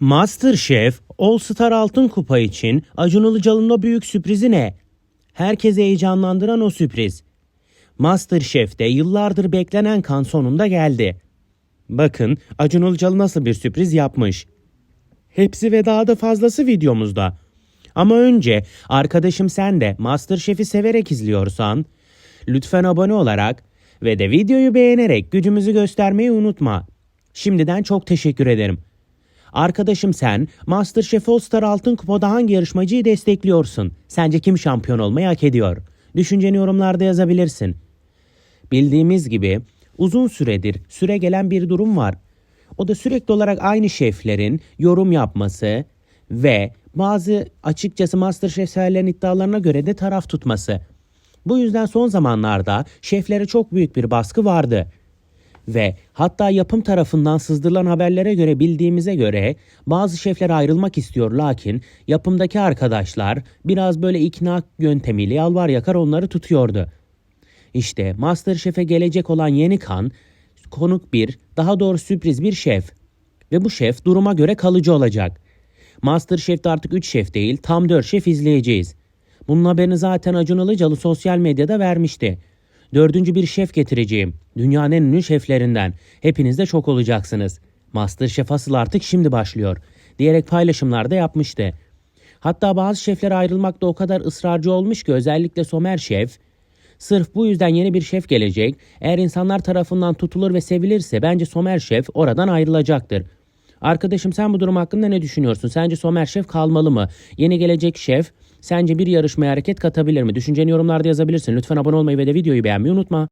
Masterchef All Star Altın Kupa için Acun Ilıcalı'nın o büyük sürprizi ne? Herkesi heyecanlandıran o sürpriz. Masterchef'te yıllardır beklenen kan sonunda geldi. Bakın Acun Ilıcalı nasıl bir sürpriz yapmış. Hepsi ve daha da fazlası videomuzda. Ama önce arkadaşım sen de Masterchef'i severek izliyorsan lütfen abone olarak ve de videoyu beğenerek gücümüzü göstermeyi unutma. Şimdiden çok teşekkür ederim. Arkadaşım sen Masterchef All Star Altın Kupa'da hangi yarışmacıyı destekliyorsun? Sence kim şampiyon olmayı hak ediyor? Düşünceni yorumlarda yazabilirsin. Bildiğimiz gibi uzun süredir süre gelen bir durum var. O da sürekli olarak aynı şeflerin yorum yapması ve bazı açıkçası Masterchef severlerin iddialarına göre de taraf tutması. Bu yüzden son zamanlarda şeflere çok büyük bir baskı vardı. Ve hatta yapım tarafından sızdırılan haberlere göre bildiğimize göre bazı şefler ayrılmak istiyor lakin yapımdaki arkadaşlar biraz böyle ikna yöntemiyle yalvar yakar onları tutuyordu. İşte Masterchef'e gelecek olan yeni kan konuk bir, daha doğru sürpriz bir şef. Ve bu şef duruma göre kalıcı olacak. Masterchef'te artık 3 şef değil tam 4 şef izleyeceğiz. Bunun haberini zaten Acun Ilıcalı sosyal medyada vermişti. Dördüncü bir şef getireceğim. Dünyanın ünlü şeflerinden. Hepiniz de çok olacaksınız. Masterchef asıl artık şimdi başlıyor. Diyerek paylaşımlarda yapmıştı. Hatta bazı şefler ayrılmakta o kadar ısrarcı olmuş ki özellikle Somer Şef Sırf bu yüzden yeni bir şef gelecek. Eğer insanlar tarafından tutulur ve sevilirse bence Somer Şef oradan ayrılacaktır. Arkadaşım sen bu durum hakkında ne düşünüyorsun? Sence Somer Şef kalmalı mı? Yeni gelecek şef sence bir yarışmaya hareket katabilir mi? Düşünceni yorumlarda yazabilirsin. Lütfen abone olmayı ve de videoyu beğenmeyi unutma.